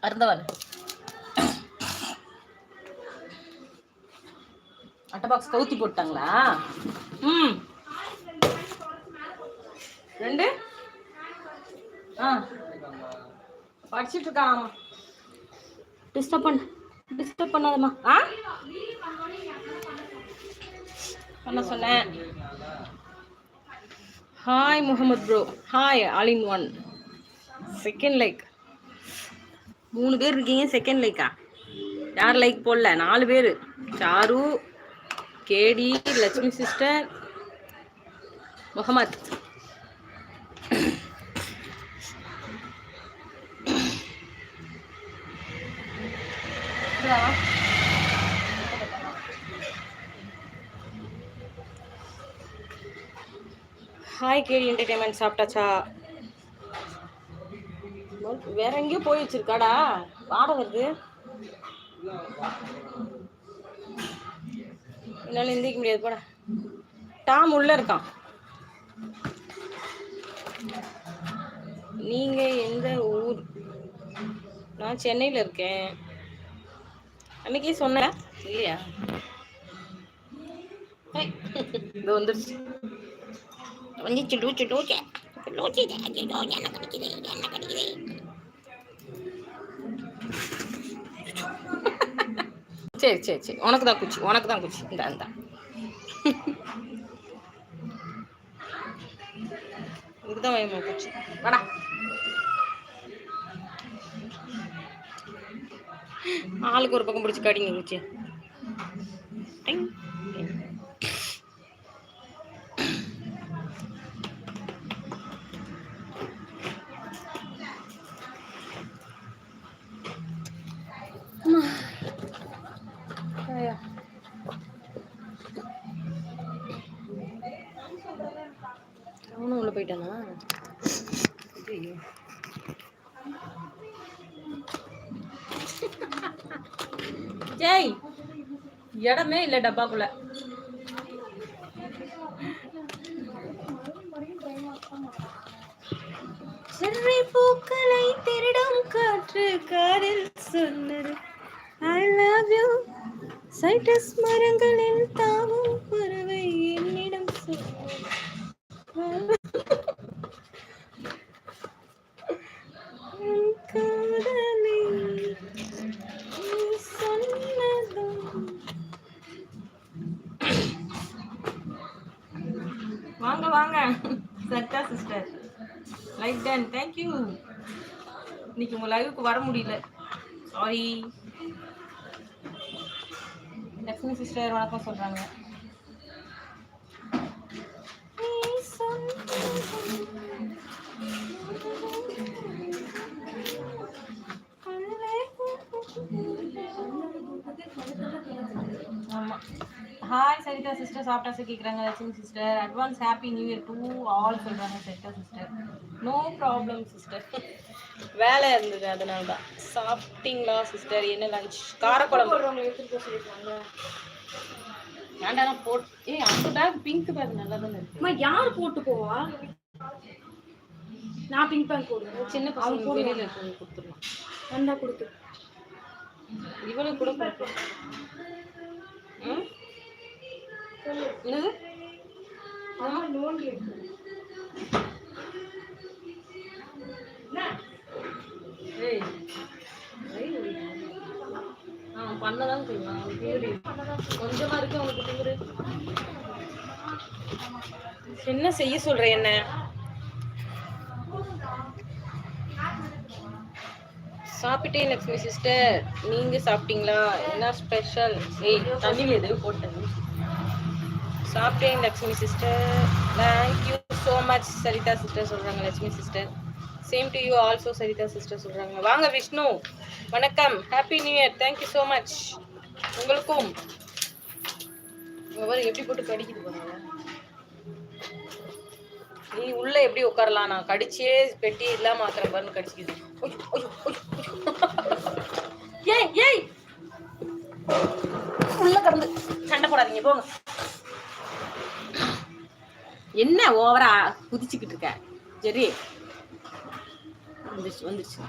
அருந்தவன். அட்டை பாக்ஸ் கவுத்தி போட்டாங்களா ம். ரெண்டு. ஆ. படிச்சிட்டு இருக்கான் டிஸ்டர்ப் பண்ண. டிஸ்டர்ப் பண்ணாதம்மா. ஆ? பண்ண சொன்னேன். Hi Mohammed bro hi all in one second like மூணு பேர் இருக்கீங்க செகண்ட் லைக்கா யார் லைக் போடல? நாலு பேர். Charu KD Lakshmi sister Mohammed. Hi KD entertainment சாப்பிட்டாச்சா? வேற எங்கேயோ போய் வச்சிருக்காடா? வாட வருது என்னால் எந்திரிக்க முடியாது போட. டாம் உள்ள இருக்கான். நீங்க எந்த ஊர்? நான் சென்னையில் இருக்கேன். அன்னைக்கே சொன்னேன். இல்லையா? இது வந்துருச்சு. வந்துச்சு லூச்சு லூச்சு. லூச்சு. என்ன கிடைக்குது என்ன கிடைக்குது? சரி சரி சரி. உனக்கு தான் குச்சி உனக்கு தான் குச்சி. இந்த இந்த. இதுதான் வேணுமா குச்சி. வாடா. ஆளுக்கு ஒரு பக்கம் பிடிச்சி கடிங்க குச்சி. போயிட்டானா. ஜெய் இடமே இல்லை டப்பாக்குள்ள. செர்ரி பூக்களை திருடும் காற்று காதில் சொன்னது. ஐ லவ் யூ சைட்டஸ் மரங்களில் தாவும் பறவை என்னிடம் சொன்னது. வாங்க வாங்க. சட்டா sister like done thank you இன்னைக்கு உங்கள் லைவுக்கு வர முடியல. சாரி லக்ஷ்மி சிஸ்டர் வணக்கம் சொல்கிறாங்க நீ ஆமா ஹாய் சரிதா சிஸ்டர் சாப்பிட்டா கேட்குறாங்க Lakshmi sister advance happy new year to all சொல்கிறாங்க Saritha sister no problem sister வேலை இருந்தது அதனால தான் சாப்பிட்டீங்களா சிஸ்டர் என்ன லஞ்ச் காரக்குழம்பு. வேண்டாம் போட் ஏய் அந்த பேக் பிங்க் பேக் நல்லா தானே இருக்கு யார் போட்டு போவா? நான் பிங்க் பேங்க் போடுவேன் சின்ன பசங்க இருக்கவங்க கொடுத்துடலாம். வந்தா கொடுத்து இவளுக்கு கூட கொடுக்கலாம் ம்? என்னது? பண்ணதான் செய்வான். கொஞ்சமா இருக்கு திமிரு. என்ன செய்ய சொல்ற என்ன? சாப்பிட்டேன் லக்ஷ்மி சிஸ்டர். நீங்க சாப்பிட்டீங்களா? என்ன ஸ்பெஷல் ஏய் தண்ணியில் எது போட்டேன். சாப்பிட்டேன் Lakshmi sister thank you so much Saritha sister சொல்கிறாங்க Lakshmi sister same to you also Saritha sister சொல்கிறாங்க வாங்க விஷ்ணு. வணக்கம். Happy new year thank you so much உங்களுக்கும். உங்கள் எப்படி போட்டு கடிக்குது பாருங்க நீ உள்ள எப்படி உட்காரலாம்? நான் கடிச்சே பெட்டி இல்லாம ஆக்குறேன் பாருன்னு கடிச்சிக்குது. ஏய் ஏய். உள்ள கடந்து. சண்டை போடாதீங்க போங்க. என்ன ஓவரா குதிச்சுக்கிட்டு இருக்க? சரி. வந்துருச்சு வந்துருச்சு.